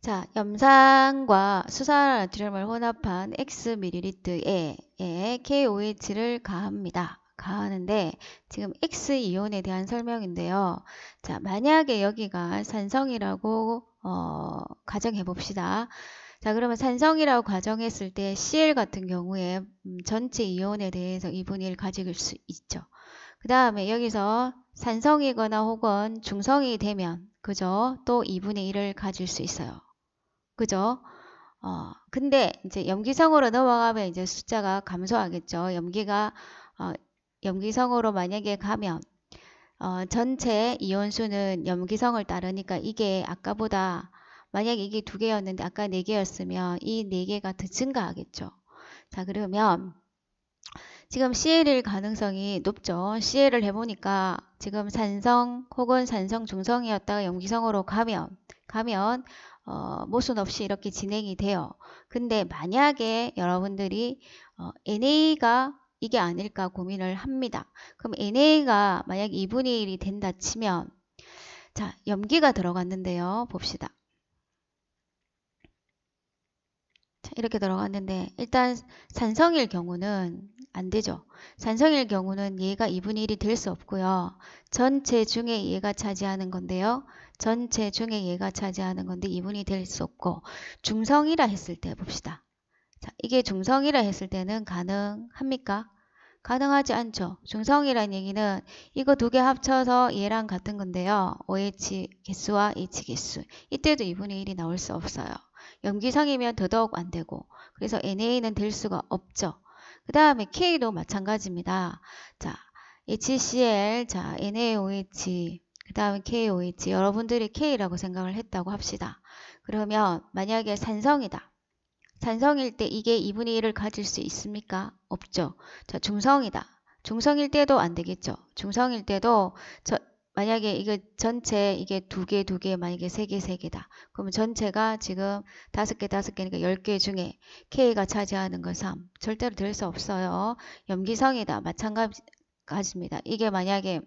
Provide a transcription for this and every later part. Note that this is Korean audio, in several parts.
자, 염산과 수산나트륨을 혼합한 Xml에 에 KOH를 가합니다. 가하는데 지금 X이온에 대한 설명인데요. 자, 만약에 여기가 산성이라고 어, 가정해 봅시다. 자, 그러면 산성이라고 가정했을 때 Cl 같은 경우에 음, 전체 이온에 대해서 2분의 1 가질 수 있죠. 그 다음에 여기서 산성이거나 혹은 중성이 되면 그죠? 또 2분의 1을 가질 수 있어요. 그죠? 어, 근데 이제 염기성으로 넘어가면 이제 숫자가 감소하겠죠. 염기가 어, 염기성으로 만약에 가면 어, 전체 이온수는 염기성을 따르니까 이게 아까보다 만약에 이게 두 개였는데 아까 네 개였으면 이 네 개가 더 증가하겠죠. 자 그러면 지금 CL일 가능성이 높죠. CL을 해보니까 지금 산성 혹은 산성 중성이었다가 염기성으로 가면 가면 어, 모순 없이 이렇게 진행이 돼요. 근데 만약에 여러분들이 어, NA가 이게 아닐까 고민을 합니다. 그럼 NA가 만약 2분의 1이 된다 치면 자 염기가 들어갔는데요. 봅시다. 자, 이렇게 들어갔는데 일단 산성일 경우는 안 되죠. 산성일 경우는 얘가 2분의 1이 될 수 없고요. 전체 중에 얘가 차지하는 건데요. 전체 중에 얘가 차지하는 건데 2분이 될 수 없고 중성이라 했을 때 봅시다. 자, 이게 중성이라 했을 때는 가능합니까? 가능하지 않죠. 중성이라는 얘기는 이거 두 개 합쳐서 얘랑 같은 건데요. OH 개수와 H 개수. 이때도 2분의 1이 나올 수 없어요. 염기성이면 더더욱 안 되고 그래서 NA는 될 수가 없죠. 그 다음에 K도 마찬가지입니다. 자, HCl, 자, NaOH, 그 다음에 KOH. 여러분들이 K라고 생각을 했다고 합시다. 그러면 만약에 산성이다. 산성일 때 이게 2분의 1을 가질 수 있습니까? 없죠. 자, 중성이다. 중성일 때도 안 되겠죠. 중성일 때도 저, 만약에 이거 전체 이게 두 개, 두 개, 만약에 세 개, 세 개다. 그러면 전체가 지금 다섯 개, 다섯 개니까 열 개 중에 K가 차지하는 건 3. 절대로 될 수 없어요. 염기성이다. 마찬가지입니다. 이게 만약에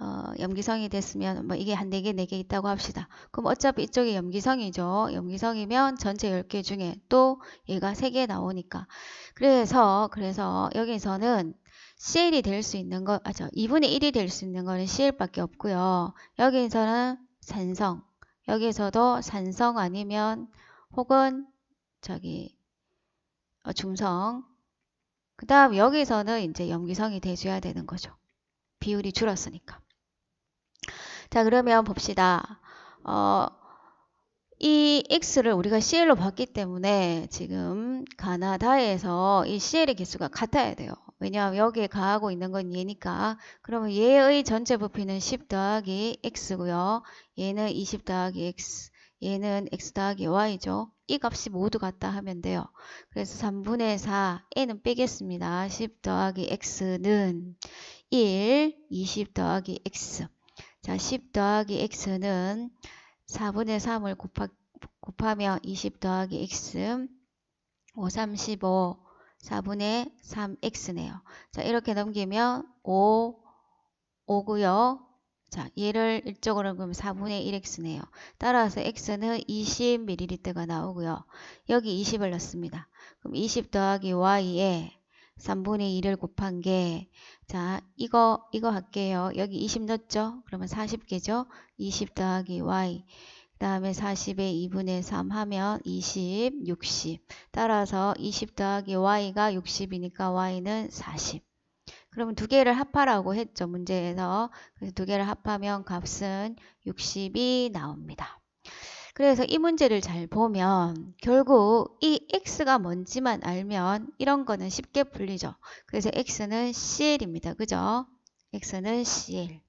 어, 염기성이 됐으면 뭐 이게 한 4개, 4개 있다고 합시다. 그럼 어차피 이쪽이 염기성이죠. 염기성이면 전체 10개 중에 또 얘가 3개 나오니까. 그래서 그래서 여기서는 CL이 될 수 있는 거, 아, 저 2분의 1이 될 수 있는 거는 CL밖에 없고요. 여기서는 산성. 여기서도 산성 아니면 혹은 저기 어, 중성. 그 다음 여기서는 이제 염기성이 돼줘야 되는 거죠. 비율이 줄었으니까. 자, 그러면 봅시다. 어, 이 X를 우리가 CL로 봤기 때문에 지금 가나다에서 이 CL의 개수가 같아야 돼요. 왜냐하면 여기에 가하고 있는 건 얘니까. 그러면 얘의 전체 부피는 10 더하기 X고요. 얘는 20 더하기 X. 얘는 X 더하기 Y죠. 이 값이 모두 같다 하면 돼요. 그래서 3분의 4, N은 빼겠습니다. 10 더하기 X는 1, 20 더하기 X. 자, 10 더하기 x는 4분의 3을 곱하, 곱하면 20 더하기 x 5, 35, 4분의 3x네요. 자, 이렇게 넘기면 5, 5고요. 자, 얘를 일적으로 그럼 4분의 1x네요. 따라서 x는 20ml가 나오고요. 여기 20을 넣습니다. 그럼 20 더하기 y에 3분의 2를 곱한 게, 자, 이거, 이거 할게요. 여기 20 넣었죠? 그러면 40개죠? 20 더하기 y. 그 다음에 40에 2분의 3 하면 20, 60. 따라서 20 더하기 y가 60이니까 y는 40. 그러면 두 개를 합하라고 했죠. 문제에서. 그래서 두 개를 합하면 값은 60이 나옵니다. 그래서 이 문제를 잘 보면 결국 이 x가 뭔지만 알면 이런 거는 쉽게 풀리죠. 그래서 x는 CL입니다. 그죠? x는 CL.